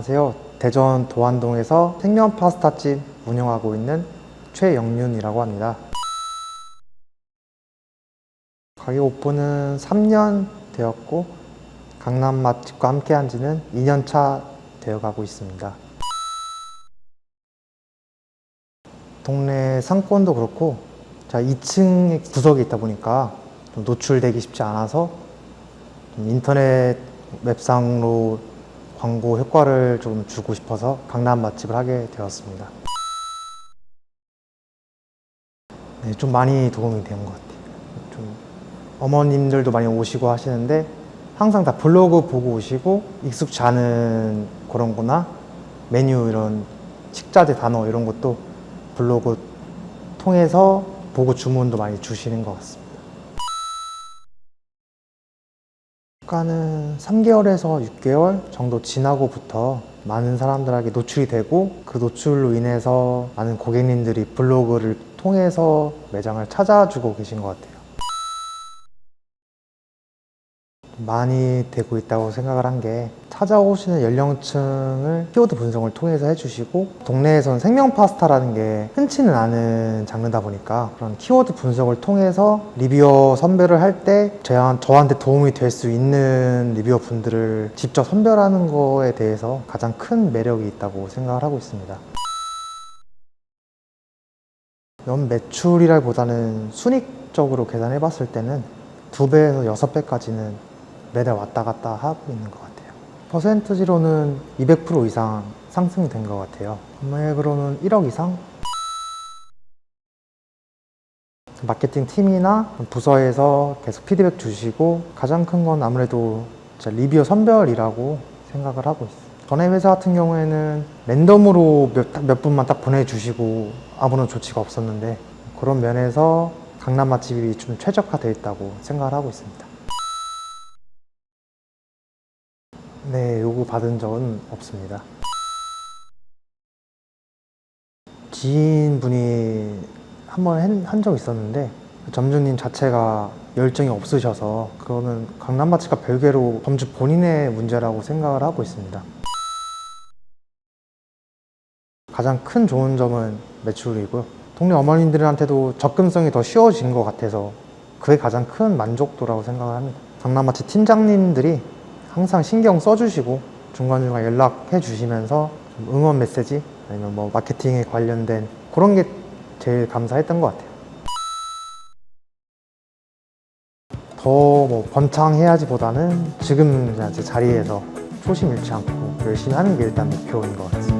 안녕하세요. 대전 도안동에서 생면 파스타집 운영하고 있는 최영윤이라고 합니다. 가게 오픈은 3년 되었고 강남 맛집과 함께 한 지는 2년 차 되어가고 있습니다. 동네 상권도 그렇고 자 2층 구석에 있다 보니까 좀 노출되기 쉽지 않아서 좀 인터넷 웹상으로 광고 효과를 좀 주고 싶어서 강남 맛집을 하게 되었습니다. 네, 좀 많이 도움이 된 것 같아요. 좀 어머님들도 많이 오시고 하시는데 항상 다 블로그 보고 오시고 익숙치 않은 그런 거나 메뉴 이런 식자재 단어 이런 것도 블로그 통해서 보고 주문도 많이 주시는 것 같습니다. 효과는 3개월에서 6개월 정도 지나고부터 많은 사람들에게 노출이 되고 그 노출로 인해서 많은 고객님들이 블로그를 통해서 매장을 찾아주고 계신 것 같아요. 많이 되고 있다고 생각을 한 게 찾아오시는 연령층을 키워드 분석을 통해서 해주시고 동네에선 생명 파스타라는 게 흔치는 않은 장르다 보니까 그런 키워드 분석을 통해서 리뷰어 선별을 할 때 저한테 도움이 될 수 있는 리뷰어 분들을 직접 선별하는 거에 대해서 가장 큰 매력이 있다고 생각을 하고 있습니다. 연 매출이라기보다는 순익적으로 계산해 봤을 때는 두 배에서 여섯 배까지는 매달 왔다 갔다 하고 있는 것 같아요. 퍼센트지로는 200% 이상 상승된 것 같아요. 금액으로는 1억 이상? 마케팅 팀이나 부서에서 계속 피드백 주시고 가장 큰 건 아무래도 리뷰어 선별이라고 생각을 하고 있어요. 전에 회사 같은 경우에는 랜덤으로 몇, 몇 분만 딱 보내주시고 아무런 조치가 없었는데 그런 면에서 강남 맛집이 좀 최적화되어 있다고 생각을 하고 있습니다. 네, 요구 받은 적은 없습니다. 지인분이 한 번 한 적 있었는데 그 점주님 자체가 열정이 없으셔서 그거는 강남 맛집과 별개로 점주 본인의 문제라고 생각을 하고 있습니다. 가장 큰 좋은 점은 매출이고요. 동네 어머님들한테도 접근성이 더 쉬워진 것 같아서 그게 가장 큰 만족도라고 생각을 합니다. 강남 맛집 팀장님들이 항상 신경 써주시고 중간중간 연락해 주시면서 좀 응원 메시지 아니면 뭐 마케팅에 관련된 그런 게 제일 감사했던 것 같아요. 더 뭐 번창해야지 보다는 지금 그냥 제 자리에서 초심 잃지 않고 열심히 하는 게 일단 목표인 것 같습니다.